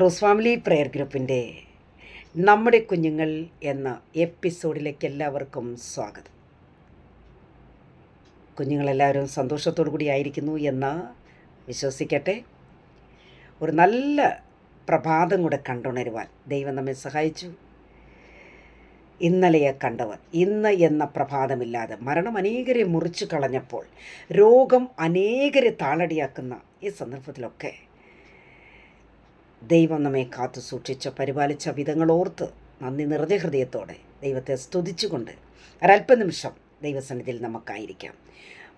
Rose family prayer ഗ്രൂപ്പിന്റെ നമ്മുടെ കുഞ്ഞുങ്ങൾ എന്ന എപ്പിസോഡിലേക്ക് എല്ലാവർക്കും സ്വാഗതം. കുഞ്ഞുങ്ങളെല്ലാവരും സന്തോഷത്തോടു കൂടി ആയിരിക്കുന്നു എന്ന് വിശ്വസിക്കട്ടെ. ഒരു നല്ല പ്രഭാതം കൂടെ കണ്ടുണരുവാൻ ദൈവം നമ്മെ സഹായിച്ചു. ഇന്നലെയെ കണ്ടവർ ഇന്ന് എന്ന പ്രഭാതമില്ലാതെ മരണം അനേകരെ മുറിച്ചു കളഞ്ഞപ്പോൾ രോഗം അനേകരെ താളടിയാക്കുന്ന ഈ സന്ദർഭത്തിലൊക്കെ ദൈവം നമ്മെ കാത്തു സൂക്ഷിച്ച പരിപാലിച്ച വിധങ്ങളോർത്ത് നന്ദി നിറഞ്ഞ ഹൃദയത്തോടെ ദൈവത്തെ സ്തുതിച്ചുകൊണ്ട് ഒരല്പനിമിഷം ദൈവസന്നിധിയിൽ നമുക്കായിരിക്കാം.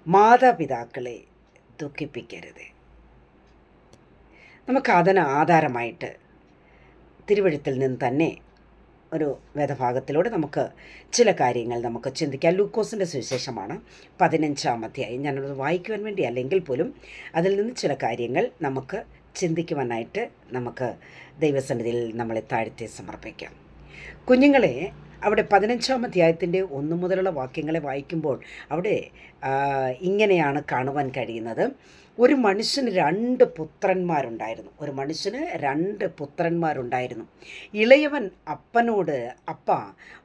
മാതാപിതാക്കളെ ദുഃഖിപ്പിക്കരുത്. നമുക്ക് അതിന് ആധാരമായിട്ട് തിരുവഴുത്തിൽ നിന്ന് തന്നെ ഒരു വേദഭാഗത്തിലൂടെ നമുക്ക് ചില കാര്യങ്ങൾ നമുക്ക് ചിന്തിക്കാം. ലൂക്കോസിന്റെ സുവിശേഷമാണ് പതിനഞ്ചാം അധ്യായം. ഞാനത് വായിക്കുവാൻ വേണ്ടി അല്ലെങ്കിൽ പോലും അതിൽ നിന്ന് ചില കാര്യങ്ങൾ നമുക്ക് ചിന്തിക്കുവാനായിട്ട് നമുക്ക് ദൈവസന്നിധിയിൽ നമ്മളെ താഴ്ത്തി സമർപ്പിക്കാം. കുഞ്ഞുങ്ങളെ അവിടെ പതിനഞ്ചാം അധ്യായത്തിന്റെ ഒന്നു മുതലുള്ള വാക്യങ്ങളെ വായിക്കുമ്പോൾ അവിടെ ഇങ്ങനെയാണ് കാണുവാൻ കഴിയുന്നത്. ഒരു മനുഷ്യന് രണ്ട് പുത്രന്മാരുണ്ടായിരുന്നു. ഒരു മനുഷ്യന് രണ്ട് പുത്രന്മാരുണ്ടായിരുന്നു. ഇളയവൻ അപ്പനോട് അപ്പ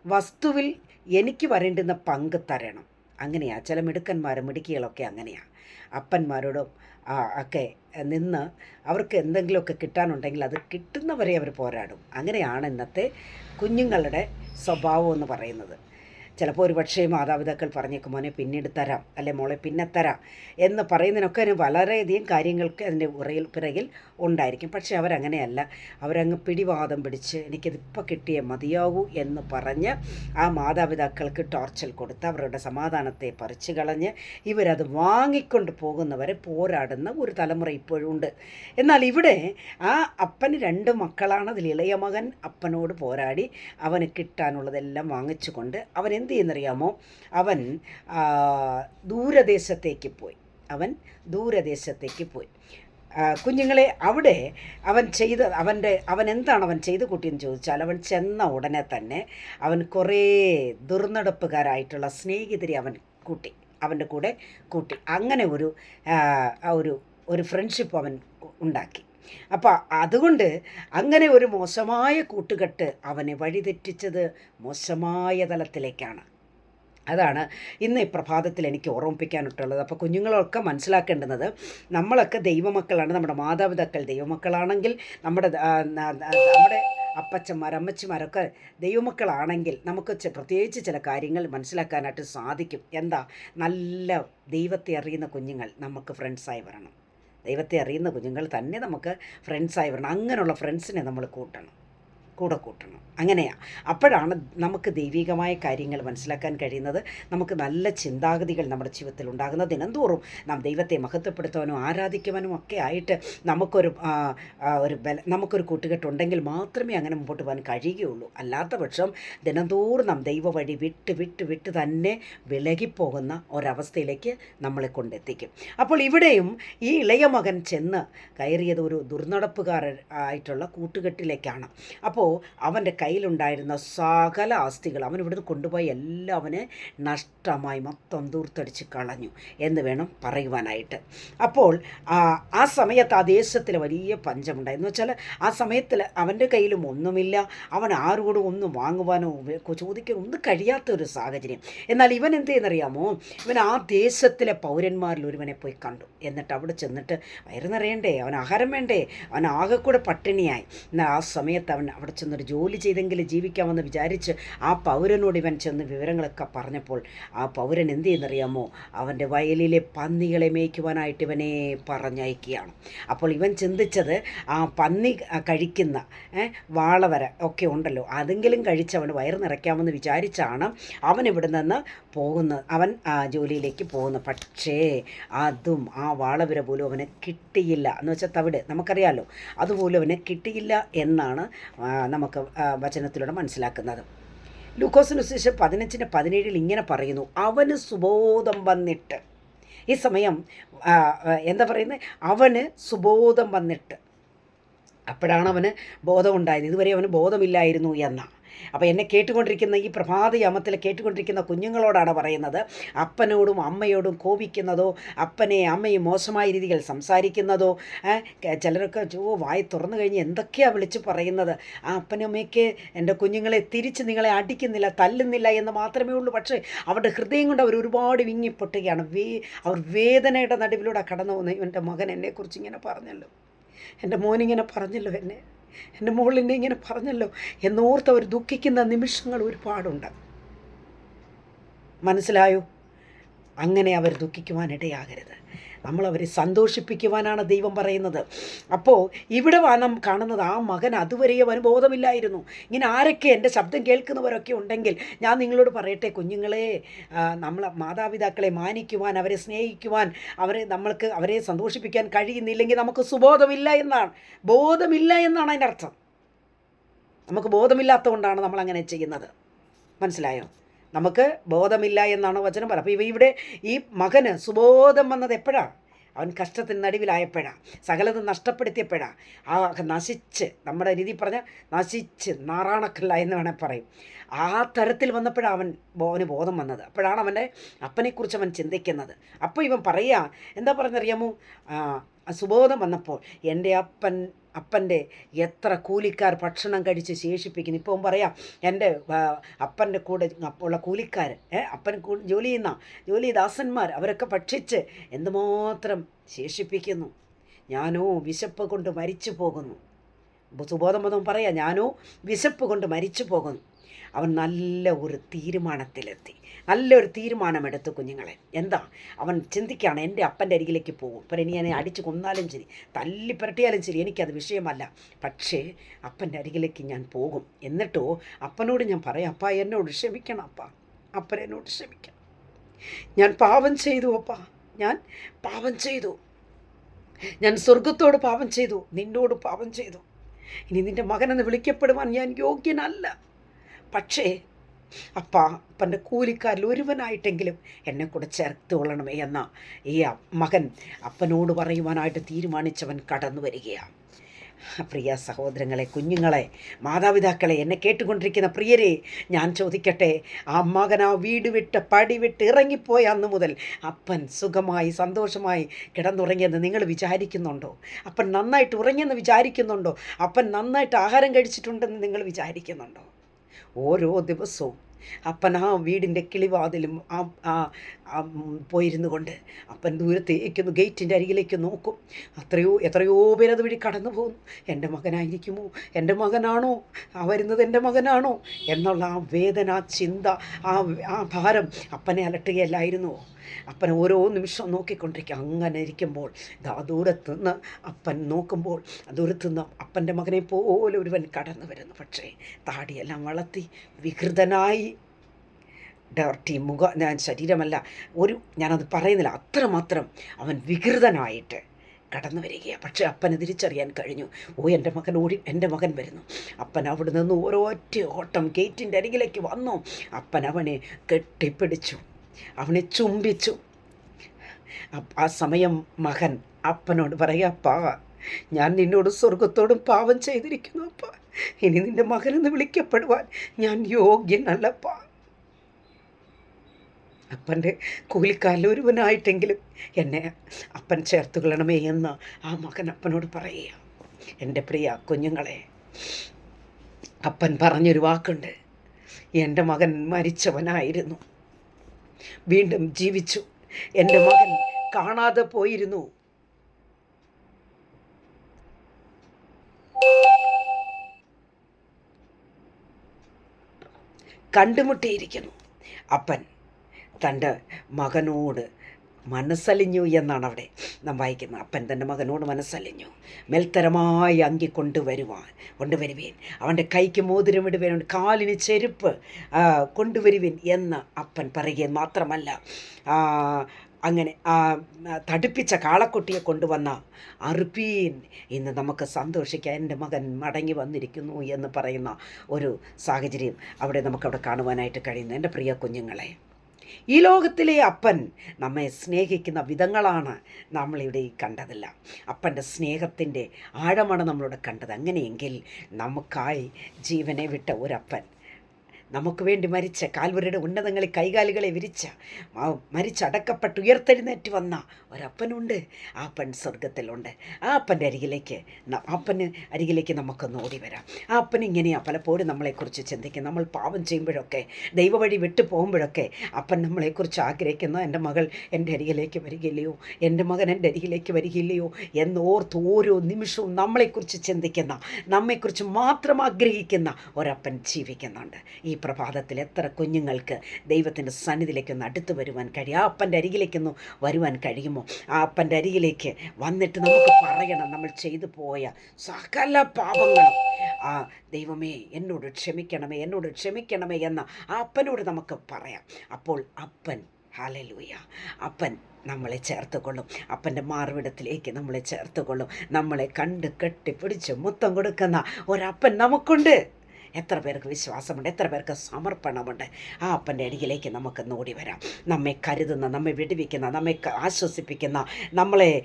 വസ്തുവിൽ എനിക്ക് വരേണ്ടുന്ന പങ്ക് തരണം. അങ്ങനെയാണ് ചില മിടുക്കന്മാരും മിടുക്കികളൊക്കെ അങ്ങനെയാണ് അപ്പന്മാരോടും ഒക്കെ നിന്ന് അവർക്ക് എന്തെങ്കിലുമൊക്കെ കിട്ടാനുണ്ടെങ്കിൽ അത് കിട്ടുന്നവരെ അവർ പോരാടും. അങ്ങനെയാണ് ഇന്നത്തെ കുഞ്ഞുങ്ങളുടെ സ്വഭാവം എന്ന് പറയുന്നത്. ചിലപ്പോൾ ഒരു പക്ഷേ മാതാപിതാക്കൾ പറഞ്ഞേക്കും മോനെ പിന്നീട് തരാം അല്ലെ മോളെ പിന്നെ തരാം എന്ന് പറയുന്നതിനൊക്കെ അതിന് വളരെയധികം കാര്യങ്ങൾക്ക് അതിന്റെ ഉറയിൽ പിറകിൽ ഉണ്ടായിരിക്കും. പക്ഷേ അവരങ്ങനെയല്ല. അവരങ്ങ് പിടിവാദം പിടിച്ച് എനിക്കിതിപ്പോൾ കിട്ടിയേ മതിയാകൂ എന്ന് പറഞ്ഞ് ആ മാതാപിതാക്കൾക്ക് ടോർച്ചൽ കൊടുത്ത് അവരുടെ സമാധാനത്തെ പറിച്ചു കളഞ്ഞ് ഇവരത് വാങ്ങിക്കൊണ്ട് പോകുന്നവരെ പോരാടുന്ന ഒരു തലമുറ ഇപ്പോഴും ഉണ്ട്. എന്നാൽ ഇവിടെ ആ അപ്പന് രണ്ട് മക്കളാണ് അതിൽ ഇളയ മകൻ അപ്പനോട് പോരാടി അവന് കിട്ടാനുള്ളതെല്ലാം വാങ്ങിച്ചുകൊണ്ട് അവൻ എന്ത് ചെയ്യുന്നറിയാമോ അവൻ ദൂരദേശത്തേക്ക് പോയി. അവൻ ദൂരദേശത്തേക്ക് പോയി. കുഞ്ഞുങ്ങളെ അവിടെ അവൻ ചെയ്ത അവന്റെ അവൻ എന്താണ് അവൻ ചെയ്ത് കൂട്ടിയെന്ന് ചോദിച്ചാൽ അവൻ ചെന്ന ഉടനെ തന്നെ അവൻ കുറേ ദുർനടപ്പുകാരായിട്ടുള്ള സ്നേഹിതരെ അവൻ കൂട്ടി അവന്റെ കൂടെ കൂട്ടി. അങ്ങനെ ഒരു ഒരു ഒരു ഫ്രണ്ട്ഷിപ്പ് അവൻ ഉണ്ടാക്കി. അപ്പോൾ അതുകൊണ്ട് അങ്ങനെ ഒരു മോശമായ കൂട്ടുകെട്ട് അവനെ വഴിതെറ്റിച്ചത് മോശമായ തലത്തിലേക്കാണ്. അതാണ് ഇന്ന് ഈ പ്രഭാതത്തിൽ എനിക്ക് ഓർമ്മിപ്പിക്കാനിട്ടുള്ളത് അപ്പോൾ കുഞ്ഞുങ്ങളൊക്കെ മനസ്സിലാക്കേണ്ടുന്നത് നമ്മളൊക്കെ ദൈവമക്കളാണ് നമ്മുടെ മാതാപിതാക്കൾ ദൈവമക്കളാണെങ്കിൽ നമ്മുടെ നമ്മുടെ അപ്പച്ചന്മാർ അമ്മച്ചിമാരൊക്കെ ദൈവമക്കളാണെങ്കിൽ നമുക്ക് പ്രത്യേകിച്ച് ചില കാര്യങ്ങൾ മനസ്സിലാക്കാനായിട്ട് സാധിക്കും. എന്താ? നല്ല ദൈവത്തെ അറിയുന്ന കുഞ്ഞുങ്ങൾ നമുക്ക് ഫ്രണ്ട്സായി വരണം. ദൈവത്തെ അറിയുന്ന കുഞ്ഞുങ്ങൾ തന്നെ നമുക്ക് ഫ്രണ്ട്സായി വരണം. അങ്ങനെയുള്ള ഫ്രണ്ട്സിനെ നമ്മൾ കൂട്ടണം. കൂടെ കൂട്ടണം. അങ്ങനെയാണ് അപ്പോഴാണ് നമുക്ക് ദൈവികമായ കാര്യങ്ങൾ മനസ്സിലാക്കാൻ കഴിയുന്നത്. നമുക്ക് നല്ല ചിന്താഗതികൾ നമ്മുടെ ജീവിതത്തിൽ ഉണ്ടാകുന്ന ദിനംതോറും നാം ദൈവത്തെ മഹത്വപ്പെടുത്തുവാനും ആരാധിക്കുവാനും ഒക്കെ ആയിട്ട് നമുക്കൊരു ഒരു ബല നമുക്കൊരു കൂട്ടുകെട്ടുണ്ടെങ്കിൽ മാത്രമേ അങ്ങനെ മുമ്പോട്ട് പോകാൻ കഴിയുകയുള്ളൂ. അല്ലാത്ത പക്ഷം ദിനംതോറും നാം ദൈവ വഴി വിട്ട് വിട്ട് വിട്ട് തന്നെ വിലകിപ്പോകുന്ന ഒരവസ്ഥയിലേക്ക് നമ്മളെ കൊണ്ടെത്തിക്കും. അപ്പോൾ ഇവിടെയും ഈ ഇളയ മകൻ ചെന്ന് കയറിയത് ഒരു ദുർനടപ്പുകാരൻ ആയിട്ടുള്ള കൂട്ടുകെട്ടിലേക്കാണ്. അപ്പോൾ അവന്റെ കയ്യിലുണ്ടായിരുന്ന സകല ആസ്തികൾ അവൻ ഇവിടുന്ന് കൊണ്ടുപോയി എല്ലാം അവന് നഷ്ടമായി മൊത്തം ദൂർത്തടിച്ച് കളഞ്ഞു എന്ന് വേണം പറയുവാനായിട്ട്. അപ്പോൾ ആ സമയത്ത് ആ ദേശത്തിൽ വലിയ പഞ്ചമുണ്ടായി. എന്ന് വെച്ചാൽ ആ സമയത്തിൽ അവന്റെ കയ്യിലും ഒന്നുമില്ല. അവൻ ആരോടും ഒന്നും വാങ്ങുവാനോ ചോദിക്കാനോ ഒന്നും കഴിയാത്ത ഒരു സാഹചര്യം. എന്നാൽ ഇവൻ എന്ത് ചെയ്യുന്നറിയാമോ ഇവൻ ആ ദേശത്തിലെ പൗരന്മാരിൽ ഒരുവനെ പോയി കണ്ടു. എന്നിട്ട് അവിടെ ചെന്നിട്ട് വയറ് നിറയണ്ടേ? അവൻ ആഹാരം വേണ്ടേ? അവൻ ആകെ കൂടെ പട്ടിണിയായി. എന്നാൽ ആ സമയത്ത് അവൻ അവിടെ ചെന്നൊരു ജോലി ചെയ്തെങ്കിലും ജീവിക്കാമെന്ന് വിചാരിച്ച് ആ പൗരനോട് ഇവൻ ചെന്ന് വിവരങ്ങളൊക്കെ പറഞ്ഞപ്പോൾ ആ പൗരൻ എന്ത് ചെയ്യുന്നറിയാമോ? അവന്റെ വയലിലെ പന്നികളെ മേയ്ക്കുവാനായിട്ട് ഇവനെ പറഞ്ഞയക്കുകയാണ്. അപ്പോൾ ഇവൻ ചിന്തിച്ചത് ആ പന്നി കഴിക്കുന്ന വാളവര ഒക്കെ ഉണ്ടല്ലോ അതെങ്കിലും കഴിച്ച് അവൻ വയറ് നിറയ്ക്കാമെന്ന് വിചാരിച്ചാണ് അവൻ ഇവിടെ നിന്ന് പോകുന്നത്. അവൻ ജോലിയിലേക്ക് പോകുന്നത് പക്ഷേ അതും ആ വാളവര പോലും അവന് കിട്ടിയില്ല. എന്ന് വെച്ചാൽ തവിട്. നമുക്കറിയാമല്ലോ അതുപോലും അവന് കിട്ടിയില്ല എന്നാണ് നമുക്ക് വചനത്തിലൂടെ മനസ്സിലാക്കുന്നത്. ലൂക്കോസിന് ശേഷം പതിനഞ്ചിന് പതിനേഴിൽ ഇങ്ങനെ പറയുന്നു അവന് സുബോധം വന്നിട്ട്. ഈ സമയം എന്താ പറയുന്നത്? അവന് സുബോധം വന്നിട്ട്. അപ്പോഴാണ് അവന് ബോധമുണ്ടായത്. ഇതുവരെ അവന് ബോധമില്ലായിരുന്നു എന്ന. അപ്പോൾ എന്നെ കേട്ടുകൊണ്ടിരിക്കുന്ന ഈ പ്രഭാതയാമത്തിൽ കേട്ടുകൊണ്ടിരിക്കുന്ന കുഞ്ഞുങ്ങളോടാണ് പറയുന്നത്. അപ്പനോടും അമ്മയോടും കോപിക്കുന്നതോ അപ്പനെ അമ്മയും മോശമായ രീതിയിൽ സംസാരിക്കുന്നതോ ചിലരൊക്കെ ചോ വായ തുറന്നു കഴിഞ്ഞ് എന്തൊക്കെയാണ് വിളിച്ച് പറയുന്നത്? ആ അപ്പനും അമ്മയ്ക്ക് എന്റെ കുഞ്ഞുങ്ങളെ തിരിച്ച് നിങ്ങളെ അടിക്കുന്നില്ല തല്ലുന്നില്ല എന്ന് മാത്രമേ ഉള്ളൂ. പക്ഷേ അവരുടെ ഹൃദയം കൊണ്ട് അവർ ഒരുപാട് വിങ്ങിപ്പൊട്ടുകയാണ്. വേ അവർ വേദനയുടെ നടുവിലൂടെ കടന്നു പോകുന്ന എന്റെ മകൻ എന്നെക്കുറിച്ച് ഇങ്ങനെ പറഞ്ഞല്ലോ. എന്റെ മോനിങ്ങനെ പറഞ്ഞല്ലോ എന്നെ. എന്റെ എന്നെ ഇങ്ങനെ പറഞ്ഞല്ലോ. എന്നോർത്ത് അവർ ദുഃഖിക്കുന്ന നിമിഷങ്ങൾ ഒരുപാടുണ്ട്. മനസ്സിലായോ? അങ്ങനെ അവർ ദുഃഖിക്കുവാനിടയാകരുത് നമ്മൾ അവരെ സന്തോഷിപ്പിക്കുവാനാണ് ദൈവം പറയുന്നത്. അപ്പോൾ ഇവിടെ വാനം കാണുന്നത് ആ മകൻ അതുവരെ അവന് ബോധമില്ലായിരുന്നു. ഇങ്ങനെ ആരൊക്കെ എന്റെ ശബ്ദം കേൾക്കുന്നവരൊക്കെ ഉണ്ടെങ്കിൽ ഞാൻ നിങ്ങളോട് പറയട്ടെ കുഞ്ഞുങ്ങളെ നമ്മൾ മാതാപിതാക്കളെ മാനിക്കുവാൻ അവരെ സ്നേഹിക്കുവാൻ അവരെ നമ്മൾക്ക് അവരെ സന്തോഷിപ്പിക്കാൻ കഴിയുന്നില്ലെങ്കിൽ നമുക്ക് സുബോധമില്ല എന്നാണ്. ബോധമില്ല എന്നാണ് അതിന്റെ അർത്ഥം. നമുക്ക് ബോധമില്ലാത്തതുകൊണ്ടാണ് നമ്മൾ അങ്ങനെ ചെയ്യുന്നത്. മനസ്സിലായോ? നമുക്ക് ബോധമില്ല എന്നാണ് വചനം പറയുക. അപ്പോൾ ഇവ ഇവിടെ ഈ മകന് സുബോധം വന്നത് എപ്പോഴാണ് അവൻ കഷ്ടത്തിന് നടുവിലായപ്പോഴാണ് സകലതും നഷ്ടപ്പെടുത്തിയപ്പോഴാണ് ആ നശിച്ച് നമ്മുടെ രീതി പറഞ്ഞാൽ നശിച്ച് നാറാണക്കല്ല എന്ന് വേണേൽ പറയും. ആ തരത്തിൽ വന്നപ്പോഴാണ് അവൻ അവന് ബോധം വന്നത്. അപ്പോഴാണ് അവന്റെ അപ്പനെക്കുറിച്ച് അവൻ ചിന്തിക്കുന്നത്. അപ്പോൾ ഇവൻ പറയുക എന്താ പറഞ്ഞറിയാമോ? സുബോധം വന്നപ്പോൾ എന്റെ അപ്പൻ അപ്പന്റെ എത്ര കൂലിക്കാർ ഭക്ഷണം കഴിച്ച് ശേഷിപ്പിക്കുന്നു. ഇപ്പം പറയാം എന്റെ അപ്പന്റെ കൂടെ ഉള്ള കൂലിക്കാർ അപ്പൻ ജോലി ചെയ്യുന്ന ജോലി ദാസന്മാർ അവരൊക്കെ ഭക്ഷിച്ച് എന്തുമാത്രം ശേഷിപ്പിക്കുന്നു. ഞാനോ വിശപ്പ് കൊണ്ട് മരിച്ചു പോകുന്നു. സുബോധം വന്നവൻ പറയാം ഞാനോ വിശപ്പ് കൊണ്ട് മരിച്ചു പോകുന്നു. അവൻ നല്ല ഒരു തീരുമാനത്തിലെത്തി. നല്ലൊരു തീരുമാനമെടുത്തു കുഞ്ഞുങ്ങളെ. എന്താ? അവൻ ചിന്തിക്കുകയാണ് എന്റെ അപ്പന്റെ അരികിലേക്ക് പോകും. ഇപ്പം ഇനി എന്നെ അടിച്ച് കൊന്നാലും ശരി തല്ലി പുരട്ടിയാലും ശരി എനിക്കത് വിഷയമല്ല. പക്ഷേ അപ്പന്റെ അരികിലേക്ക് ഞാൻ പോകും. എന്നിട്ടോ അപ്പനോട് ഞാൻ പറയാം അപ്പ എന്നോട് ക്ഷമിക്കണം അപ്പ. അപ്പൻ എന്നോട് ക്ഷമിക്കണം. ഞാൻ പാപം ചെയ്തു അപ്പ. ഞാൻ പാപം ചെയ്തു. ഞാൻ സ്വർഗത്തോട് പാപം ചെയ്തു. നിന്നോട് പാപം ചെയ്തു. ഇനി നിന്റെ മകനെന്ന് വിളിക്കപ്പെടുവാൻ ഞാൻ യോഗ്യനല്ല. പക്ഷേ അപ്പ അപ്പന്റെ കൂലിക്കാരിൽ ഒരുവനായിട്ടെങ്കിലും എന്നെ കൂടെ ചേർത്ത് കൊള്ളണമേ എന്ന ഈ മകൻ അപ്പനോട് പറയുവാനായിട്ട് തീരുമാനിച്ചവൻ കടന്നു വരികയാണ് പ്രിയ സഹോദരങ്ങളെ കുഞ്ഞുങ്ങളെ മാതാപിതാക്കളെ എന്നെ കേട്ടുകൊണ്ടിരിക്കുന്ന പ്രിയരെ ഞാൻ ചോദിക്കട്ടെ ആ മകൻ ആ വീട് വിട്ട് പടി വിട്ട് ഇറങ്ങിപ്പോയ അന്ന് മുതൽ അപ്പൻ സുഖമായി സന്തോഷമായി കിടന്നുറങ്ങിയെന്ന് നിങ്ങൾ വിചാരിക്കുന്നുണ്ടോ? അപ്പൻ നന്നായിട്ട് ഉറങ്ങിയെന്ന് വിചാരിക്കുന്നുണ്ടോ? അപ്പൻ നന്നായിട്ട് ആഹാരം കഴിച്ചിട്ടുണ്ടെന്ന് നിങ്ങൾ വിചാരിക്കുന്നുണ്ടോ? ഓരോ ദിവസവും അപ്പൻ ആ വീടിന്റെ കിളിവാതിലും ആ പോയിരുന്നു കൊണ്ട് അപ്പൻ ദൂരത്തേക്ക് ഗേറ്റിന്റെ അരികിലേക്ക് നോക്കും. അത്രയോ എത്രയോ പേരത് വഴി കടന്നു പോകുന്നു. എന്റെ മകനായിരിക്കുമോ? എന്റെ മകനാണോ? ആ വരുന്നത് എന്റെ മകനാണോ? എന്നുള്ള ആ വേദന ആ ചിന്ത ആ ആ ഭാരം അപ്പനെ അലട്ടുകയല്ലായിരുന്നുവോ അപ്പൻ ഓരോ നിമിഷം നോക്കിക്കൊണ്ടിരിക്കുക അങ്ങനെ ഇരിക്കുമ്പോൾ ദാ ദൂരത്ത് നിന്ന് അപ്പൻ നോക്കുമ്പോൾ ദൂരത്ത് നിന്ന് അപ്പന്റെ മകനെ പോലെ ഒരുവൻ കടന്നു വരുന്നു. പക്ഷേ താടിയെല്ലാം വളർത്തി വികൃതനായി ഡർട്ടി മുഖ. ഞാൻ ശരീരമല്ല. ഒരു ഞാനത് പറയുന്നില്ല. അത്രമാത്രം അവൻ വികൃതനായിട്ട് കടന്നു വരികയാണ് പക്ഷേ അപ്പനെ തിരിച്ചറിയാൻ കഴിഞ്ഞു. ഓ എന്റെ മകൻ ഓടി എന്റെ മകൻ വരുന്നു. അപ്പൻ അവിടെ നിന്ന് ഓരോറ്റ ഓട്ടം ഗേറ്റിന്റെ അരികിലേക്ക് വന്നു. അപ്പൻ അവനെ കെട്ടിപ്പിടിച്ചു. അവനെ ചുംബിച്ചു. ആ സമയം മകൻ അപ്പനോട് പറയാ അപ്പാ ഞാൻ നിന്നോട് സ്വർഗത്തോടും പാവം ചെയ്തിരിക്കുന്നു അപ്പ. ഇനി നിന്റെ മകനെന്ന് വിളിക്കപ്പെടുവാൻ ഞാൻ യോഗ്യനല്ലപ്പാ അപ്പന്റെ കൂലിക്കാലൊരുവനായിട്ടെങ്കിലും എന്നെ അപ്പൻ ചേർത്ത് കൊള്ളണമേ എന്ന് ആ മകൻ അപ്പനോട് പറയുക. എന്റെ പ്രിയ കുഞ്ഞുങ്ങളെ അപ്പൻ പറഞ്ഞൊരു വാക്കുണ്ട്. എന്റെ മകൻ മരിച്ചവനായിരുന്നു. വീണ്ടും ജീവിച്ചു. എന്റെ മകൻ കാണാതെ പോയിരുന്നു. കണ്ടുമുട്ടിയിരിക്കുന്നു. അപ്പൻ തന്റെ മകനോട് മനസ്സലിഞ്ഞു എന്നാണ് അവിടെ നാം വായിക്കുന്നത്. അപ്പൻ തന്റെ മകനോട് മനസ്സലിഞ്ഞു. മേൽത്തരമായി അങ്കി കൊണ്ടുവരുവാൻ കൊണ്ടുവരുവേൻ. അവന്റെ കൈക്ക് മോതിരം ഇടുവേൻ കാലിന് ചെരുപ്പ് കൊണ്ടുവരുവിൻ എന്ന് അപ്പൻ പറയുകയും മാത്രമല്ല അങ്ങനെ തടുപ്പിച്ച കാളക്കുട്ടിയെ കൊണ്ടുവന്ന അറുപ്പീൻ ഇന്ന് നമുക്ക് സന്തോഷിക്കാൻ എന്റെ മകൻ മടങ്ങി വന്നിരിക്കുന്നു എന്ന് പറയുന്ന ഒരു സാഹചര്യം അവിടെ നമുക്കവിടെ കാണുവാനായിട്ട് കഴിയുന്നു. എന്റെ പ്രിയ കുഞ്ഞുങ്ങളെ ഈ ലോകത്തിലെ അപ്പൻ നമ്മെ സ്നേഹിക്കുന്ന വിധങ്ങളാണ് നമ്മളിവിടെ കണ്ടതല്ല. അപ്പന്റെ സ്നേഹത്തിന്റെ ആഴമാണ് നമ്മളിവിടെ കണ്ടത്. അങ്ങനെയെങ്കിൽ നമുക്കായി ജീവനെ വിട്ട ഒരപ്പൻ നമുക്ക് വേണ്ടി മരിച്ച കാൽവരുടെ ഉന്നതങ്ങളെ കൈകാലുകളെ വിരിച്ച മരിച്ചടക്കപ്പെട്ട് ഉയർത്തെഴുന്നേറ്റ് വന്ന ഒരപ്പനുണ്ട്. ആ അപ്പൻ സ്വർഗത്തിലുണ്ട് ആ അപ്പന്റെ അരികിലേക്ക് അപ്പന് അരികിലേക്ക് നമുക്കൊന്ന് ഓടി വരാം ആ അപ്പൻ ഇങ്ങനെയാണ് പലപ്പോഴും നമ്മളെക്കുറിച്ച് ചിന്തിക്കും. നമ്മൾ പാവം ചെയ്യുമ്പോഴൊക്കെ ദൈവവഴി വിട്ടു പോകുമ്പോഴൊക്കെ അപ്പൻ നമ്മളെക്കുറിച്ച് ആഗ്രഹിക്കുന്നു. എന്റെ മകൾ എന്റെ അരികിലേക്ക് വരികയില്ലയോ? എന്റെ മകൻ എന്റെ അരികിലേക്ക് വരികയില്ലയോ? എന്നോർത്ത് ഓരോ നിമിഷവും നമ്മളെക്കുറിച്ച് ചിന്തിക്കുന്ന നമ്മെക്കുറിച്ച് മാത്രം ആഗ്രഹിക്കുന്ന ഒരപ്പൻ ജീവിക്കുന്നുണ്ട്. ഈ പ്രഭാതത്തിൽ എത്ര കുഞ്ഞുങ്ങൾക്ക് ദൈവത്തിന്റെ സന്നിധിയിലേക്കൊന്ന് അടുത്ത് വരുവാൻ കഴിയും? ആ അപ്പന്റെ അരികിലേക്കൊന്ന് വരുവാൻ കഴിയുമോ? ആ അപ്പന്റെ അരികിലേക്ക് വന്നിട്ട് നമുക്ക് പറയണം നമ്മൾ ചെയ്തു പോയ സകല പാപങ്ങളും. ആ ദൈവമേ എന്നോട് ക്ഷമിക്കണമേ എന്നോട് ക്ഷമിക്കണമേ എന്ന ആ അപ്പനോട് നമുക്ക് പറയാം. അപ്പോൾ അപ്പൻ ഹാലലൂയ അപ്പൻ നമ്മളെ ചേർത്ത് കൊള്ളും അപ്പന്റെ മാർവിടത്തിലേക്ക് നമ്മളെ ചേർത്ത് കൊള്ളും നമ്മളെ കണ്ട് കെട്ടിപ്പിടിച്ച് മുത്തം കൊടുക്കുന്ന ഒരപ്പൻ നമുക്കുണ്ട്. എത്ര പേർക്ക് വിശ്വാസമുണ്ട് എത്ര പേർക്ക് സമർപ്പണമുണ്ട് ആ അപ്പന്റെ അടിയിലേക്ക് നമുക്ക് ഓടി വരാം. നമ്മെ കരുതുന്ന നമ്മെ വിടുവിക്കുന്ന നമ്മെ ആശ്വസിപ്പിക്കുന്ന നമ്മളെ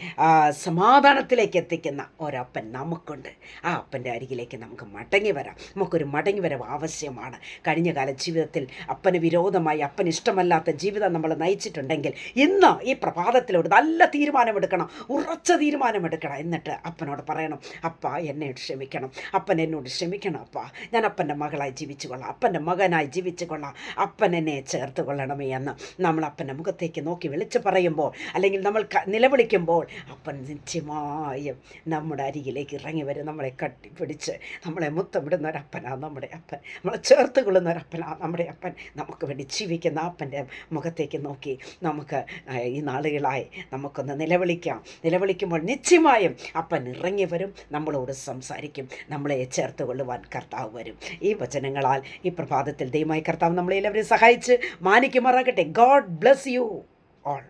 സമാധാനത്തിലേക്ക് എത്തിക്കുന്ന ഒരപ്പൻ നമുക്കുണ്ട്. ആ അപ്പന്റെ അരികിലേക്ക് നമുക്ക് മടങ്ങി വരാം. നമുക്കൊരു മടങ്ങി വരവ് ആവശ്യമാണ്. കഴിഞ്ഞ കാല ജീവിതത്തിൽ അപ്പന് വിരോധമായി അപ്പന് ഇഷ്ടമല്ലാത്ത ജീവിതം നമ്മൾ നയിച്ചിട്ടുണ്ടെങ്കിൽ ഇന്ന് ഈ പ്രഭാതത്തിലൂടെ നല്ല തീരുമാനമെടുക്കണം ഉറച്ച തീരുമാനമെടുക്കണം. എന്നിട്ട് അപ്പനോട് പറയണം അപ്പ എന്നെ ക്ഷമിക്കണം. അപ്പൻ എന്നോട് ക്ഷമിക്കണം അപ്പ. ഞാൻ അപ്പന്റെ മകളായി ജീവിച്ചു കൊള്ളാം അപ്പന്റെ മകനായി ജീവിച്ചു കൊള്ളാം അപ്പൻ എന്നെ ചേർത്ത് കൊള്ളണമേ എന്ന് നമ്മൾ അപ്പന്റെ മുഖത്തേക്ക് നോക്കി വിളിച്ച് പറയുമ്പോൾ അല്ലെങ്കിൽ നമ്മൾ നിലവിളിക്കുമ്പോൾ അപ്പൻ നിശ്ചയമായും നമ്മുടെ അരികിലേക്ക് ഇറങ്ങി വരും. നമ്മളെ കട്ടിപ്പിടിച്ച് നമ്മളെ മുത്തമിടുന്ന ഒരപ്പനാണ് നമ്മുടെ അപ്പൻ. നമ്മളെ ചേർത്ത് കൊള്ളുന്ന ഒരപ്പനാണ് നമ്മുടെ അപ്പൻ. നമുക്ക് വേണ്ടി ജീവിക്കുന്ന അപ്പന്റെ മുഖത്തേക്ക് നോക്കി നമുക്ക് ഈ നാളുകളായി നമുക്കൊന്ന് നിലവിളിക്കാം. നിലവിളിക്കുമ്പോൾ നിശ്ചയമായും അപ്പൻ ഇറങ്ങി വരും. നമ്മളോട് സംസാരിക്കും. നമ്മളെ ചേർത്ത് കൊള്ളുവാൻ കർത്താവ് വരും. ഈ വചനങ്ങളാൽ ഈ പ്രഭാതത്തിൽ ദൈവമായി കർത്താവ് നമ്മളെ എല്ലാവരെയും സഹായിച്ച് മാനിക്കുമാറാകട്ടെ. God bless you all